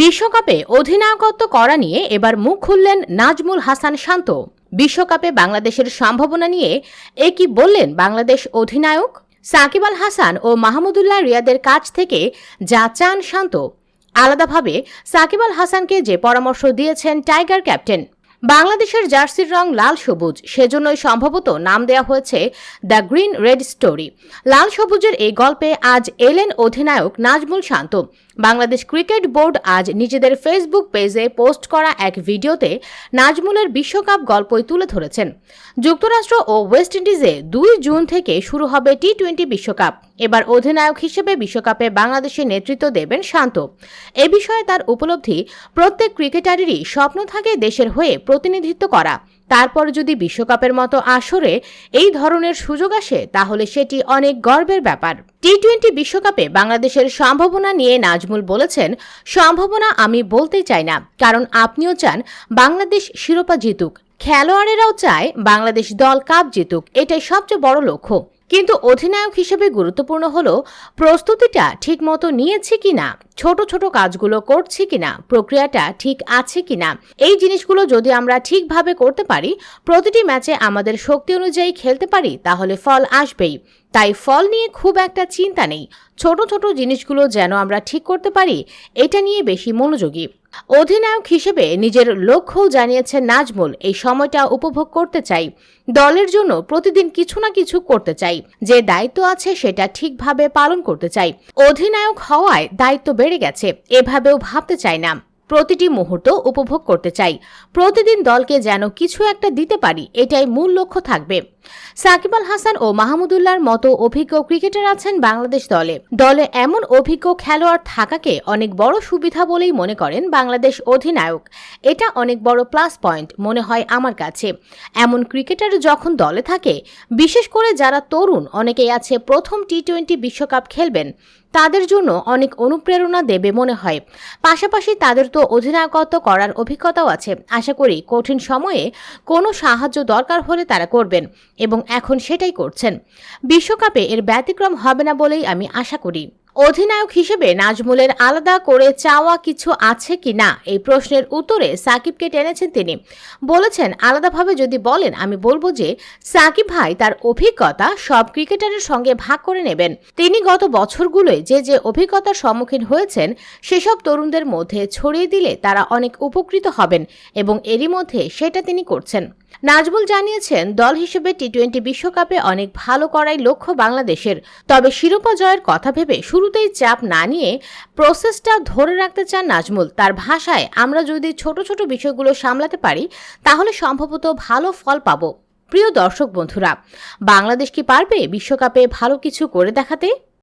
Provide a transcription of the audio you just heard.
বিশ্বকাপে অধিনায়কত্ব করা নিয়ে এবার মুখ খুললেন নাজমুল হাসান শান্ত। বিশ্বকাপে বাংলাদেশের সম্ভাবনা নিয়ে এ কি বললেন বাংলাদেশ অধিনায়ক? সাকিব আল হাসান ও মাহমুদুল্লাহ রিয়াদের কাছ থেকে যা চান শান্ত। আলাদাভাবে সাকিব আল হাসানকে যে পরামর্শ দিয়েছেন টাইগার ক্যাপ্টেন বাংলাদেশের জার্সির রং লাল সবুজ। সেজন্যই সম্ভবত নাম দেওয়া হয়েছে দ্য গ্রিন রেড স্টোরি। লাল সবুজের এই গল্পে আজ এলেন অধিনায়ক নাজমুল শান্ত। বাংলাদেশ ক্রিকেট বোর্ড আজ নিজেদের ফেসবুক পেজে পোস্ট করা এক ভিডিওতে নাজমুলের বিশ্বকাপ গল্পই তুলে ধরেছেন। যুক্তরাষ্ট্র ও ওয়েস্ট ইন্ডিজে দুই জুন থেকে শুরু হবে টি টোয়েন্টি বিশ্বকাপ। এবার অধিনায়ক হিসেবে বিশ্বকাপে বাংলাদেশের নেতৃত্ব দেবেন শান্ত। এ বিষয়ে তার উপলব্ধি, প্রত্যেক ক্রিকেটারেরই স্বপ্ন থাকে দেশের হয়ে প্রতিনিধিত্ব করা। তারপর যদি বিশ্বকাপের মতো আসরে এই ধরনের সুযোগ আসে, তাহলে সেটি অনেক গর্বের ব্যাপার। টি টোয়েন্টি বিশ্বকাপে বাংলাদেশের সম্ভাবনা নিয়ে নাজমুল বলেছেন, সম্ভাবনা আমি বলতে চাই না, কারণ আপনিও চান বাংলাদেশ শিরোপা জিতুক। খেলোয়াড়েরাও চায় বাংলাদেশ দল কাপ জিতুক, এটাই সবচেয়ে বড় লক্ষ্য। কিন্তু অধিনায়ক হিসেবে গুরুত্বপূর্ণ হল প্রস্তুতিটা ঠিকমতো নিয়েছে কি কিনা। ছোট ছোট কাজগুলো করছি কিনা, প্রক্রিয়াটা ঠিক আছে কিনা, এই জিনিসগুলো যদি আমরা ঠিকভাবে করতে পারি, প্রতিটি ম্যাচে আমাদের শক্তি অনুযায়ী খেলতে পারি, তাহলে ফল আসবেই। তাই ফল নিয়ে খুব একটা চিন্তা নেই। ছোট ছোট জিনিসগুলো যেন আমরা ঠিক করতে পারি, এটা নিয়ে বেশি মনোযোগী। অধিনায়ক হিসেবে নিজের লক্ষ্যও জানিয়েছেন নাজমুল, এই সময়টা উপভোগ করতে চাই। দলের জন্য প্রতিদিন কিছু না কিছু করতে চাই। যে দায়িত্ব আছে সেটা ঠিকভাবে পালন করতে চাই। অধিনায়ক হওয়ায় দায়িত্ব বেড়ে গেছে, এভাবেও ভাবতে চাই না। প্রতিটি মুহূর্ত উপভোগ করতে চাই। প্রতিদিন দলকে যেন কিছু একটা দিতে পারি, এটাই মূল লক্ষ্য থাকবে। সাকিব আল হাসান ও মাহমুদুল্লাহর মতো অভিজ্ঞ ক্রিকেটার আছেন বাংলাদেশ দলে। দলে এমন অভিজ্ঞ খেলোয়াড় থাকাকে অনেক বড় সুবিধা বলেই মনে করেন বাংলাদেশ অধিনায়ক। এটা অনেক বড় প্লাস পয়েন্ট মনে হয় আমার কাছে। এমন ক্রিকেটার যখন দলে থাকে, বিশেষ করে যারা তরুণ, অনেকেই আছে প্রথম টি টোয়েন্টি বিশ্বকাপ খেলবেন। তাদের জন্য অনেক অনুপ্রেরণা দেবে মনে হয়। পাশাপাশি তাদের তো অধিনায়কত্ব করার অভিজ্ঞতাও আছে। আশা করি কঠিন সময়ে কোনো সাহায্য দরকার হলে তারা করবেন। এবং এখন সেটাই করছেন। বিশ্বকাপে এর ব্যতিক্রম হবে না বলেই আমি আশা করি। অধিনায়ক হিসেবে নাজমুলের আলাদা করে চাওয়া কিছু আছে কি না? এই প্রশ্নের উত্তরে সাকিবকে টেনেছেন তিনি। বলেছেন, আলাদাভাবে যদি বলেন, আমি বলব যে সাকিব ভাই তার অভিজ্ঞতা সব ক্রিকেটারের সঙ্গে ভাগ করে নেবেন। তিনি গত বছরগুলোয় যে যে অভিজ্ঞতার সম্মুখীন হয়েছেন, সেসব তরুণদের মধ্যে ছড়িয়ে দিলে তারা অনেক উপকৃত হবেন এবং এরই মধ্যে সেটা তিনি করছেন। নাজমুল জানিয়েছেন, দল হিসেবে টি টোয়েন্টি বিশ্বকাপে অনেক ভালো করাই লক্ষ্য বাংলাদেশের। তবে শিরোপা জয়ের কথা ভেবে শুরুতেই চাপ না নিয়ে প্রসেসটা ধরে রাখতে চান নাজমুল। তার ভাষায় আমরা যদি ছোট ছোট বিষয়গুলো সামলাতে পারি, তাহলে সম্ভবত ভালো ফল পাবো। প্রিয় দর্শক বন্ধুরা, বাংলাদেশ কি পারবে বিশ্বকাপে ভালো কিছু করে দেখাতে?